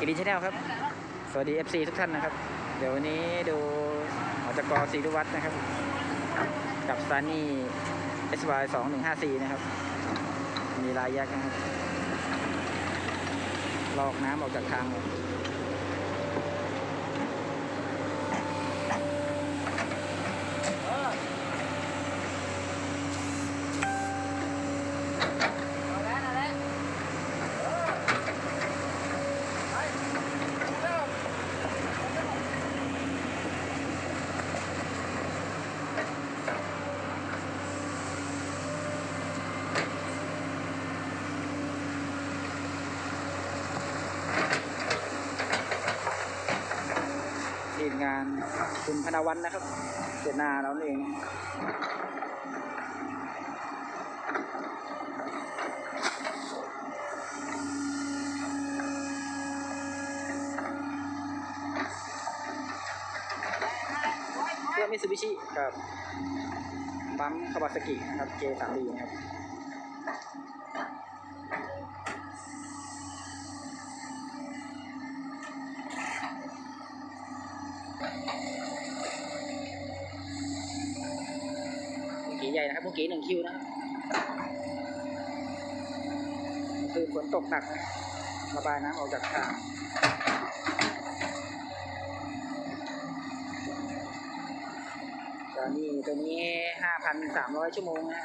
กิริชแนลครับ สวัสดี FC ทุกท่านนะครับ เดี๋ยววันนี้ดูอจกศรีรุวัฒน์นะครับ กับซานี่ SY 2 1 5 4 นะครับ มีลายยักนะครับ ลอกน้ำออกจากทาง เลยทีมงานคุณพนวันนะครับเจตนาเราเองเครื่องมิตซูบิชิกับปั๊มคาวาซากินะครับ J3D นะครับ มุงกีใหญ่นะครับมุงกีหนึ่งคิวนะคือฝนตกหนักนะระบายน้ำออกจากทางตอนนี้ตัวนี้ห้าพันสามร้อยชั่วโมงนะ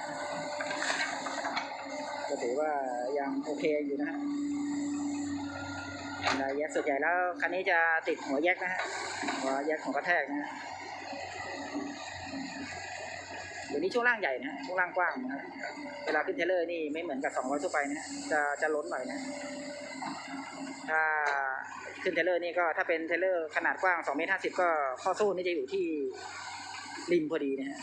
ก็ถือว่ายังโอเคอยู่นะฮะ รายแยกส่วนใหญ่แล้วคันนี้จะติดหัวแยกนะฮะหัวแยกของกระแทกนะฮะเดี๋ยวนี้ช่วงล่างใหญ่นะฮะช่วงล่างกว้างนะเวลาขึ้นเทรลเลอร์นี่ไม่เหมือนกับ200ทั่วไปนะฮะจะจะล้นหน่อยนะถ้าขึ้นเทรลเลอร์นี่ก็ถ้าเป็นเทรลเลอร์ขนาดกว้าง2เมตร50ก็ข้อสู้นี่จะอยู่ที่ริมพอดีนะฮะ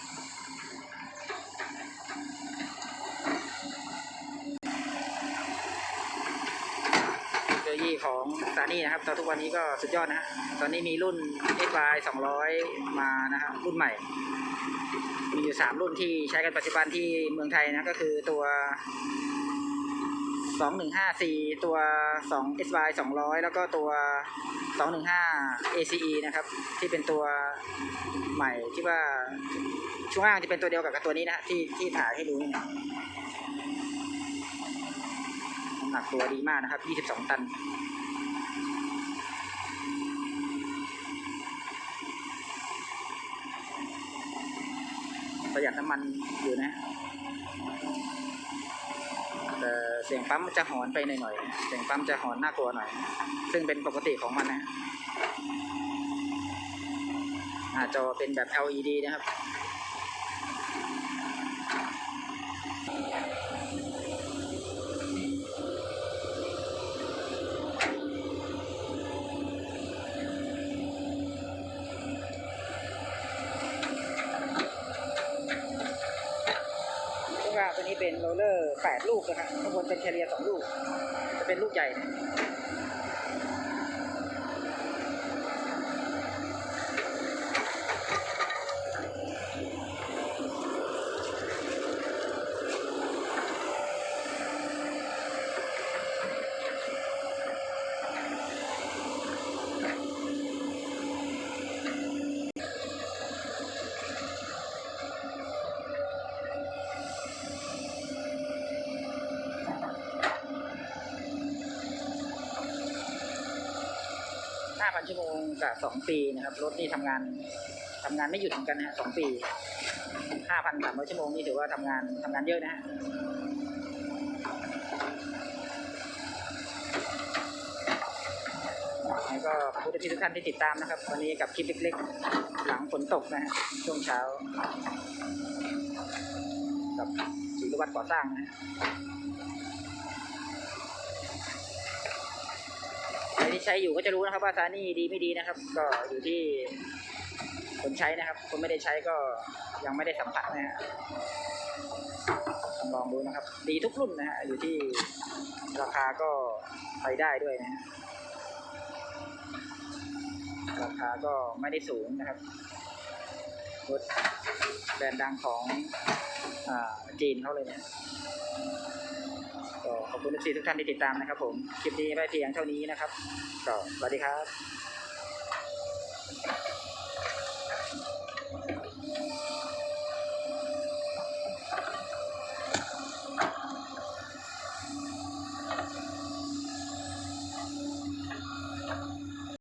เทคโนโลยี ของซานี่นะครับตอนทุกวันนี้ก็สุดยอดนะฮะตอนนี้มีรุ่น SY 200 มานะฮะรุ่นใหม่ มีอยู่สามรุ่นที่ใช้กันปัจจุบันที่เมืองไทยนะก็คือตัวสองหนึ่งห้าสี่ตัวสอง SY สองร้อยแล้วก็ตัวสองหนึ่งห้า ACE นะครับ ที่เป็นตัวใหม่ที่ว่าช่วงล่างจะเป็นตัวเดียวกับตัวนี้นะที่ที่ถ่ายให้ดูนี่นะ หนักตัวดีมากนะครับ 22 ตัน ประหยัดน้ำมันอยู่นะ แต่เสียงปั๊มจะหอนไปหน่อยๆ เสียงปั๊มจะหอนน่ากลัวหน่อย ซึ่งเป็นปกติของมันนะ หน้าจอเป็นแบบ LED นะครับ ช่วงล่างตัวนี้ เป็นโรลเลอร์แปดลูกนะครับข้างบนเป็นแคเรียร์สองลูก จะเป็นลูกใหญ่ พันชั่วโมงกับสองปีนะครับ รถนี่ทำงานทำงานไม่หยุดเหมือนกันนะฮะสองปีห้าพันสามร้อยชั่วโมงนี่ถือว่าทำงานทำงานเยอะนะฮะแล้วก็ขอบคุณที่ทุกท่านที่ติดตามนะครับ วันนี้กับคลิปเล็กๆ หลังฝนตกนะฮะช่วงเช้า กับศิลวัตรก่อสร้างนะ ใช้อยู่ก็จะรู้นะครับ ว่าซานี่ดีไม่ดีนะครับ ก็อยู่ที่คนใช้นะครับ คนไม่ได้ใช้ก็ยังไม่ได้สัมผัสนะฮะลองดูนะครับ ดีทุกรุ่นนะฮะอยู่ที่ราคาก็ไปได้ด้วยนะฮะราคาก็ไม่ได้สูงนะครับรถแบรนด์ดังของอาจีนเขาเลยเนี่ย ขอบคุณทุกท่านที่ติดตามนะครับผม คลิปนี้ไม่เพียงเท่านี้นะครับ ก็สวัสดีครับ